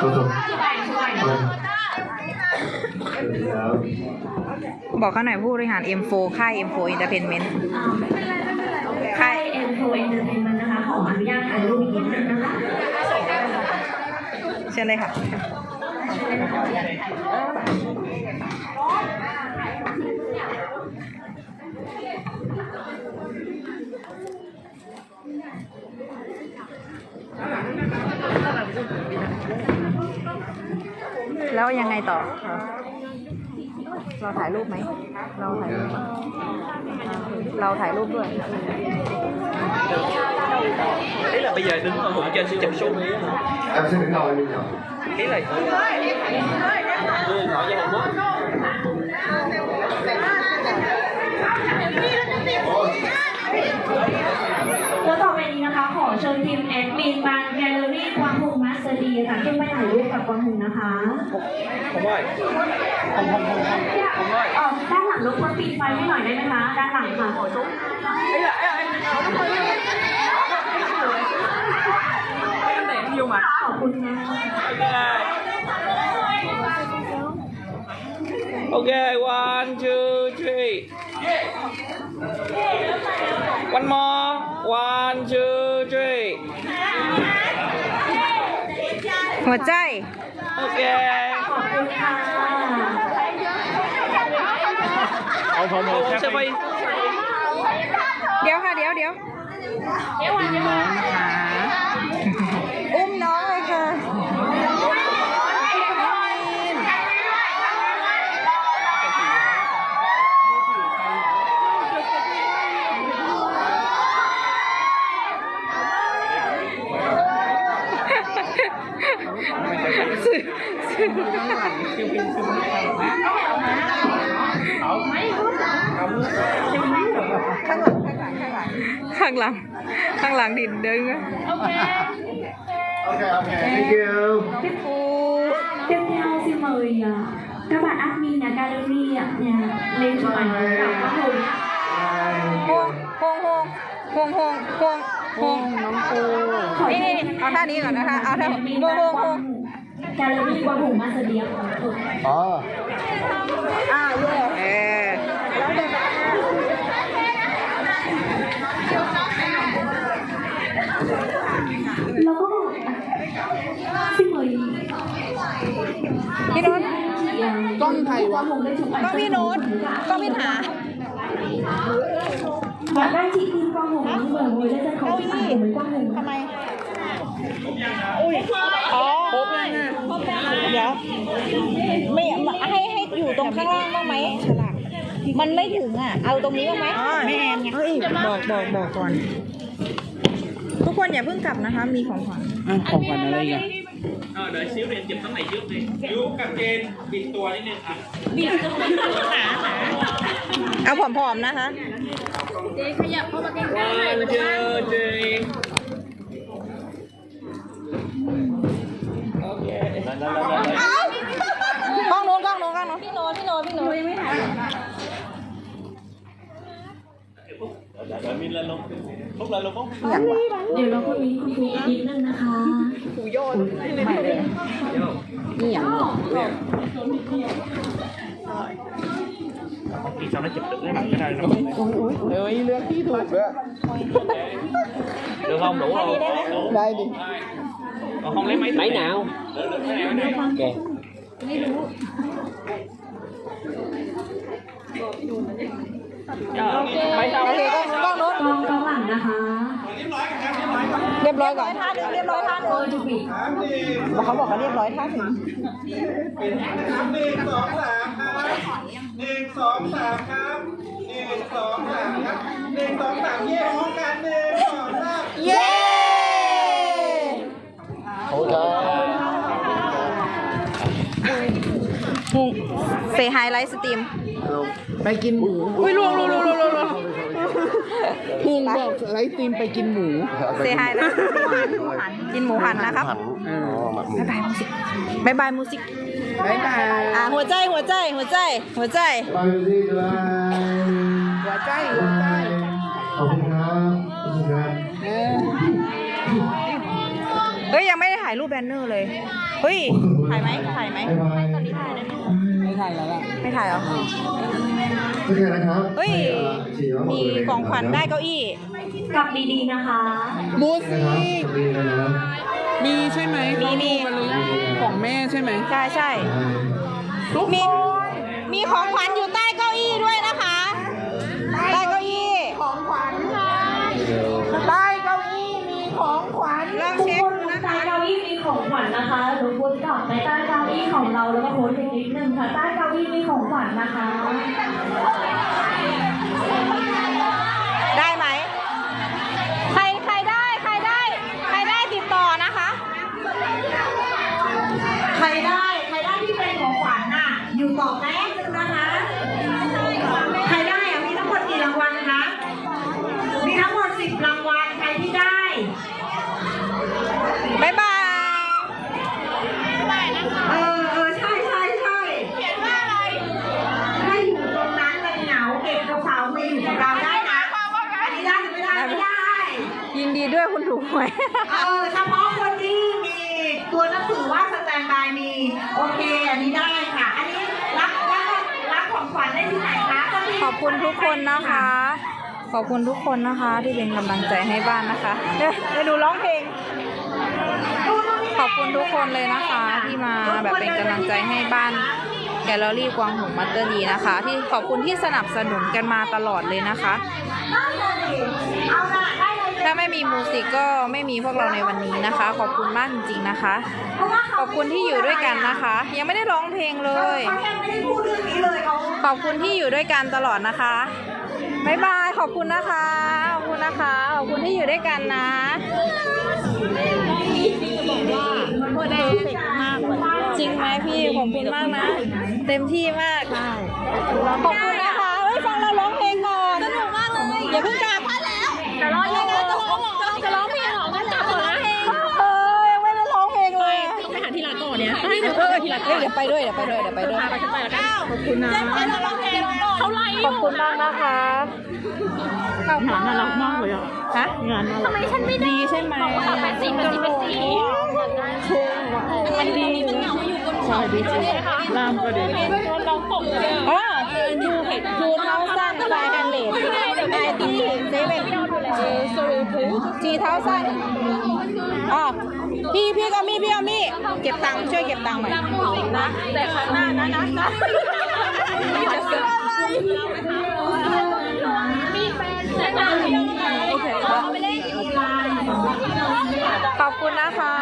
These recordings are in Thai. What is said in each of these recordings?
ตัวตัวบอกเขาหน่อยผู้บริหาร M4 ค่าย M4 Entertainment ค่ายเอ็นโฟเอนเตอร์เทนเมนต์นะคะขออนุญาตถ่ายรูปนิดนึงนะคะเชิญเลยค่ะ แล้วยังไงต่อ เราถ่ายรูปไหม เราถ่ายรูปไหมเราถ่ายรูปด้วย Ý là bây giờ đứng ở hụt trên chụp số mí hả? em sẽ đứng đầu em đi nhở Ý là đưa điện thoại cho Hùng á แล้วต่อไปนี้นะคะ ขอเชิญทีมแอดมินบา ค่ะขึ้นไปถ่ายรูปกับกวางหงนะคะ Hùng ơi Hùng Hùng Hùng Hùng Hùng ơi เออด้านหลังรบกวนปิดไฟให้หน่อยได้ไหมคะด้านหลังค่ะ Ý là Cái này nó vô mặt ขอบคุณค่ะ Ok Ok one two three One more One two three หัวใจ Ok ขอบคุณค่ะ Hùng Hùng Hùng sẽ bay เดี๋ยวค่ะ เดี๋ยวเดี๋ยวอุ้มน้องเลยค่ะ ข้างหลัง ข้างหลังข้างหลังดินดึงอะ ok ok thank you tiếp tiếp theo xin mời à, các bạn admin nhà gallery ạ nhà lên chụp ảnh với cả các hồi ห่วงห่วงห่วงห่วงห่วงห่วงห่วงน้องปูนี่นี่นี่เอาท่านี้ก่อนนะคะ เอาท่าห่วงห่วงห่วงห่วง gallery quang hùng ma sơ điệp ờ อ่าเย่เออ แล้วก็ xin mời พี่โน้ตกล้องไทยว่าก็พี่โน้ตก็พี่หาบมาได้ที่คือกล้องหงเบิร์เลยแล้วจะเขอพี่กล้องหงทำไมอุ้ยอ๋อครบแล้วนเดี๋ยวไม่ให้ให้อยู่ตรงข้างล่างบ้างไหมมันไม่ถึงอะ เอาตรงนี้บ้ไหมไม่แอนไงบอกบอกบอกก่อน ทุกคนอย่าเพิ่งกลับนะคะ มีของขวัญของขวัญอะไรกัน chụp tấm này trước đi Chú cặp trên, bịt tua đi nè à. เอาผอมๆนะคะ One two three Ok กล้องโน้นกล้องโน้นกล้องโน้นพี่โน้นพี่โน้นพี่โน้นยังไม่ถ่าย Đợi Min lên luôn Phúc lên luôn Phúc อย่างวะเดี๋ยวเราคนนี้คุณครูอีกนิดนึงนะคะไม่เลยนี่อย่างวะ Thì sao nó chụp được cái mặt cái này rồi ơi lương kỹ thuật vậy Được không? Đủ không? đây đi Còn không lấy máy Máy nào? Ok โอเคไปเท่าโอเคกล้องกล้องโน้นกล้องกล้องหลัง นะคะเรียบร้อยก่อนท่านึงเรียบร้อยท่านึโองจูบิบอกเขาบอกว่าเรียบร้อยท่าถึงหนึ่งสองสามครับหนึ่งสองสามครับหนึ่งสองสามครับหนึ่งสองสามเย่พร้อมกันหนึ่งสองสามเย้ hỗ trợ เซ ฮายไลฟ์สตรีมไปกินหมูอุ้ยลวงลวงลวงลวงลวงลวงพุงบอกไลฟ์สตรีมไปกินหมูเซฮายไลฟ์สตรีมกินหมูหันนะครับ hẳn Ồ, mặt mù บายบายมูสิกบายบายมูสิกบ๊ายบายอ่าหัวใจหัวใจหัวใจ หัวใจ bao nhiêu gì bye หัวใจหัวใจ không ครับขอบคุณครับเออเฮ้ยเฮ้ยยังไม่ได้ถ่ายรูปแบนเนอร์เลย เฮ้ย ถ่ายไหมถ่ายไหมไม่ ถ่ายแล้วล่ะไม่ถ่ายเหรอโอเคนะครับเฮ้ย มีของขวัญได้เก้าอี้ กลับดีๆนะคะบูสนะครับสวัสดีนะครับมีใช่ไหมมีมี เขาดูกันหรือยังของแม่ใช่ไหม ใช่ใช่มี มีของขวัญอยู่ใต้ อี้มีของขวัญนะคะรบกวนกลับไปใต้เก้าอี้ของเราแล้วก็โพสต์อีกนิดนึงค่ะใต้เก้าอี้มีของขวัญนะคะ ได้ไหม ใครใครได้ใครได้ ใครได้ติดต่อนะคะ ใครได้ ใครได้ที่เป็นของขวัญน่ะ อยู่ต่อแป๊ คุณทุกคนนะคะ ขอบคุณทุกคนนะคะ ที่เป็นกำลังใจให้บ้านนะคะเดี๋ยวเดี๋ยวดูร้องเพลง ขอบคุณทุกคนเลยนะคะ ที่มาแบบเป็นกำลังใจให้บ้านแกลเลอรี่กวางหงมัตเตอร์ดีนะคะ ที่ขอบคุณที่สนับสนุนกันมาตลอดเลยนะคะถ้าไม่มีมูสิกก็ไม่มีพวกเราในวันนี้นะคะ ขอบคุณมากจริง ๆนะคะ ขอบคุณที่อยู่ด้วยกันนะคะ ยังไม่ได้ร้องเพลงเลยขอบคุณที่อยู่ด้วยกันตลอดนะคะบ๊ายบายขอบคุณนะคะ ขอบคุณนะคะ ขอบคุณที่อยู่ด้วยกันนะจริงไหมพี่ขอบคุณมากนะ เต็มที่มาก ขอบคุณนะคะเฮ้ยฟังเราร้องเพลงก่อนสนุกมากเลยอย่าเพิ่งกลับ ก่อนเนี่ยให้เดี๋ยวเออที่ร้านเดี๋ยวไปด้วยเดี๋ยวไปด้วยเดี๋ยวไปด้วยขอบคุณนะเท่าไหร่ขอบคุณมากนะคะงานน่ารักมากเลยอะฮะงานน่ารักทำไมฉันไม่ดีใช่ไหมเป็นสีเป็นสีเป็นสีมันดีอยู่นะใช่ดีจริงลามก็ดีอ๋อดูดูเท้าสั้นไฟแฮนเลดไอทีเซเว่นเออโซลูทูจีเท้าสั้น อ๋อพี่พี่ก็มีพี่ก็มีเก็บตังค์ช่วยเก็บตังค์หน่อยนะแต่ข้างหน้านะนะนะจะซื้ออะไรโอเคครับขอบคุณนะคะ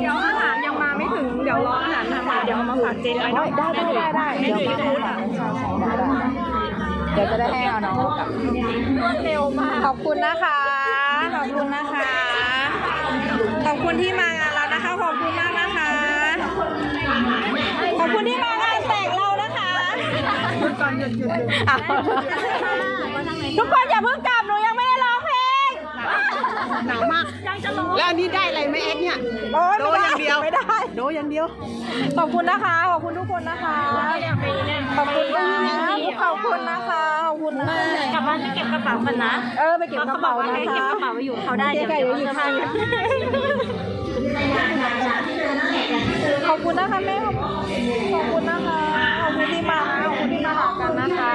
เดี๋ยวอาหารยังมาไม่ถึงเดี๋ยวรออาหารทำมาเดี๋ยวเอามาฝากเจนไว้เนาะได้ได้ได้ได้เดี๋ยวมาให้เดี๋ยวจะได้ให้เอาน้องกลับเร็วมากขอบคุณนะคะขอบคุณนะคะ ขอบคุณที่มางานเรานะคะ ขอบคุณมากนะคะ ขอบคุณที่มางานแต่งเรานะคะอ้าวทุกคนอย่าเพิ่งกลับหนูยังไม่ได้ร้องเพลงหนาวมากแล้วอันนี้ได้อะไรไหมเอ็กซ์เนี่ยโอ้ยโดไม่อย่างเดียวไม่ได้โดอย่างเดียว ขอบคุณนะคะ ขอบคุณทุกคนนะคะ ขอบคุณนะขอบคุณนะคะ ขอบคุณนะกลับบ้านไปเก็บกระเป๋ากันนะเออไปเก็บกระเป๋านะคะเก็บกระเป๋าไว้อยู่เขาได้เดี๋เดี๋ยยววเดี๋เดี๋ยยววหยิจะบพาให้ขอบคุณนะคะแม่ขอบขอบคุณนะคะขอบคุณที่มาขอบคุณที่มาหากันนะคะ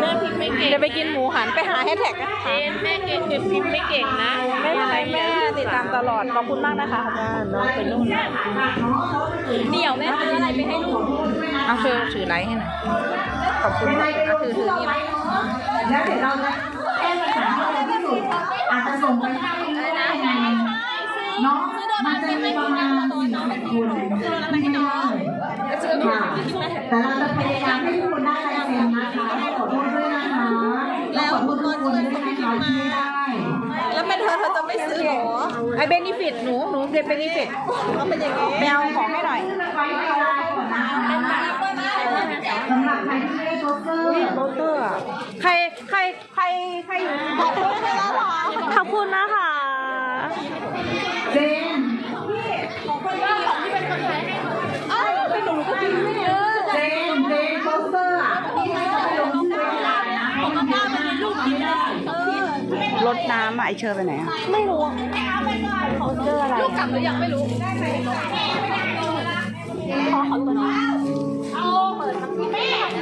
แม่พิมพ์ไม่เก่งเดี๋ยวไปกินหมูหันไปหาแฮชแท็กนะคะแม่เก่งเก็บพิมพ์ไม่เก่งนะไม่เป็นไรแม่ติดตามตลอดขอบคุณมากนะคะน้องเป็นนู่นเดี๋ยวแม่ซื้ออะไรไปให้ลูกเอาเธอถือไลท์ให้หน่อย ขอบคุณมากถือถือนี่ไหมแล้วเดี๋ยวเราจะแก้ปัญหาให้เร็วที่สุดอาจจะส่งไปให้ยังไงเนาะมันจะมีประมาณสี่สิบคนที่ได้ค่ะแต่เราจะพยายามให้ทุกคนได้ลายเซ็นนะคะขอโทษด้วยนะคะแล้วขอโทษทุกคนด้วยนะคะที่ไม่ได้แล้วเป็นเธอเธอจะไม่ซื้อหรอไอเบนิฟิตหนูหนูเรียนเบนิฟิตเขาเป็นอย่างนี้ไปเอาของให้หน่อยไว้ในไลน์ก่อนนะคะสำหรับใครที่ ไม่ได้โปสเตอร์โรเตอร์อะใครใครใครใครอยู่ขอบคุณนะคะขอบคุณนะคะ เจนอ้าวเป็นหนูก็กินไม่เยอะเจนเจนโปสเตอร์อะที่ให้เขาไปลงที่เว็บไซต์นะให้มันเยอะมากที่ได้ รถน้ำอะไอเชอร์ไปไหนอะไม่รู้โปสเตอร์อะไร ลูกกลับหรือยังไม่รู้ขอขอตัวน้องเอาเปิดแม่ออก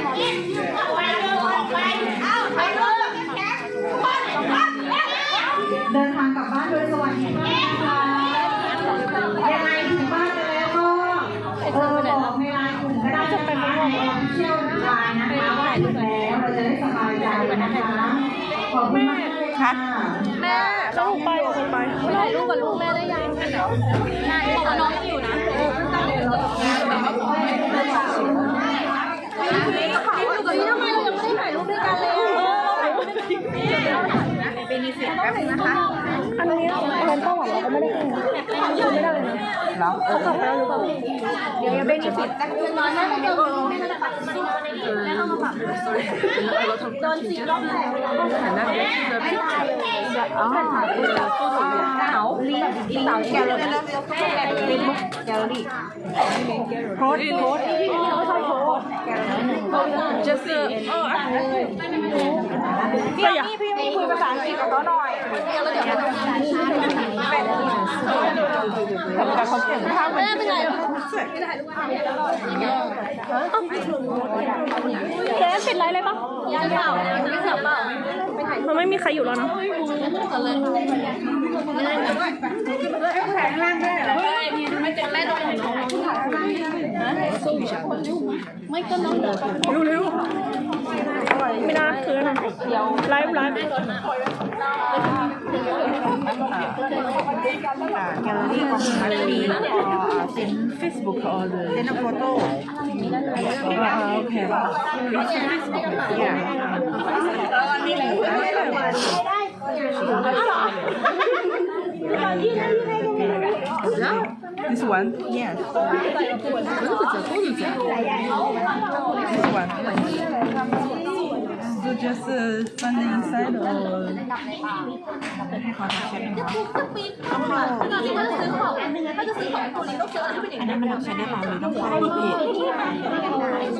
ที่ยวไลน์นะคะว่าถึงแล้วเราจะได้สบายใจนะคะ ขอบคุณมากเลยค่ะแม่เขาลูกไปลูกไปถ่ายรูปกับลูกแม่ได้ยังใช่แต่น้องยังอยู่นะพี่ทำไมเรายังไม่ได้ถ่ายรูปด้วยกันเลยเป็นนิสิตแป๊บนึงนะคะอันนี้อะไรเป้าหวานเราก็ไม่ได้กินคือไม่ได้เลยนะแล้วเขากลับไปแล้วหรือเปล่าเดี๋ยวยังเป็นนิสิตนอนแม่ไม่เจอแม่จะปัดสู้ในนี้ แม่ต้องมาปรับโดนจีรอบแรกอ๋อสาวลีสาวแกลเลอรี่เฟซบุ๊กแกลเลอรี่โพสโพสพี่เขาชอบโพสแกลเลอรี่จะซื้อเออพี่พี่พี่ไม่คุยภาษาอังกฤษกับเขาหน่อย แต่เขาเก่งมากแม่เป็นไรเจ๊ปิดไลฟ์เลยปะยังเปล่าไม่จับเปล่ามันไม่มีใครอยู่แล้วนะไม่เป็นแม่ต้องของน้องไม่ก็น้อง ไม่น่าคืนไลฟ์ไลฟ์แกลเลอรี่ของแกลเลอรี่เซ็นเฟซบุ๊กออเดอร์เซ็นโฟโต้โอเค This one? Yes. This one. So just uh, find inside or ปีเขาค่ะถ้าจะซื้อของอันนึงถ้าจะซื้อของตัวนี้ต้องซื้ออันที่เป็นอย่างนี้มันต้องใช้ได้ปล่าหรือต้องใช้เพจ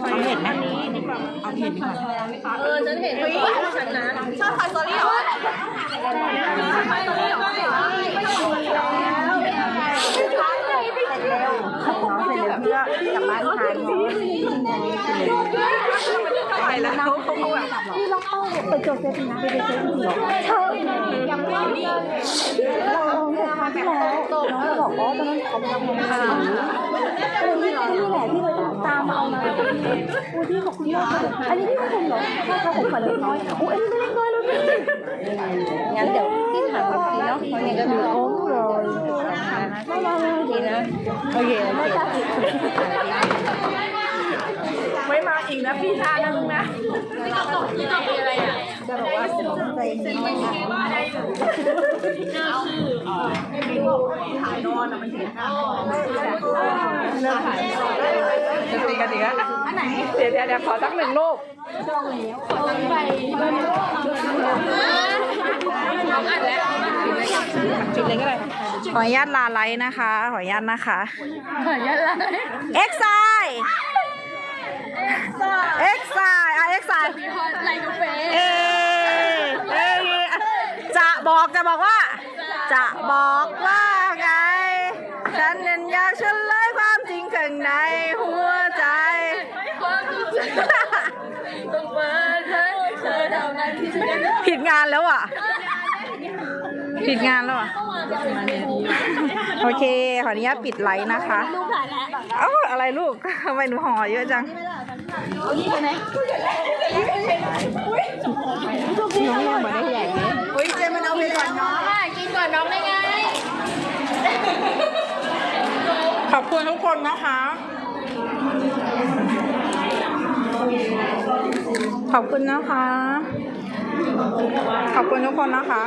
เอาเพจไหมเอาเพจดีกว่าเออฉันเห็นเฮ้ยฉันนะชอบถ่ายสตอรี่เหรอถ่ายสตอรี่เหรอไม่ต้องบอกแล้ว เขาบอกว่าเสร็จแล้วเพื่อกลับบ้านทานเนาะไปแล้วเขาเขาแบบ นี่เราเข้าไปโจเซฟนะไปโจเซฟเหรอใช่ยังไม่เราลองเหตุกาที่แล้วน้องบอกว่าตอนนั้นเขาไปทำงานข่าวเออนี่นี่แหละที่เราตามมาเอามาอุ้ยพี่ขอบคุณมากอันนี้พี่ไม่เป็นหรอถ้าเขาผมฝันเล็กน้อยอุ้ยอันนี้ไม่เล็กน้อยเลยงั้นเดี๋ยวพี่ถามความจริงเนาะเพราะอย่างก็ดูโอ้เลยไม่ไม่ไม่ดีนะโอเคโอเคไมาอีกนะพี่ชานะลุงนะจะบอกว่าใจเย็นนะเริ่มถ่ายจะตีกันอีกแล้วอันไหนเดี๋ยวเดี๋ยวเดี๋ยวขอสักหนึ่งรูปปิดเลยก็ได้ขออนุญาตลาไลนะคะ ขออนุญาตนะคะ ขออนุญาตละเอ็กไซ เอ็กไซอะเอ็กไซไลค์กาแฟเอเอจะบอกจะบอกว่า จะบอกว่าไง ฉันนั้นอยากเฉลยความจริงข้างในหัวใจความรู้สึกต้องเปิดเผยเธอเท่านั้นที่จะได้ผิดงานแล้วอะ ผิดงานแล้วอะ โอเค ขออนุญาตปิดไลฟ์นะคะรูปถ่ายแล้วเอ้าอะไรลูกทำไมหนูห่อเยอะจัง เอายี่ไหนน้องยังไม่ได้ใหญ่เลยอุ้ยเจมันเอาไปก่อนเนาะอะกินก่อนน้องได้ไง ขอบคุณทุกคนนะคะ ขอบคุณนะคะ ขอบคุณทุกคนนะคะ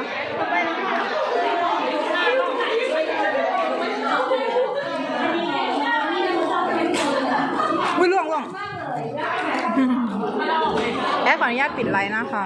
อุ้ยล่วงล่วง แอดขออนุญาตปิดไลน์นะคะ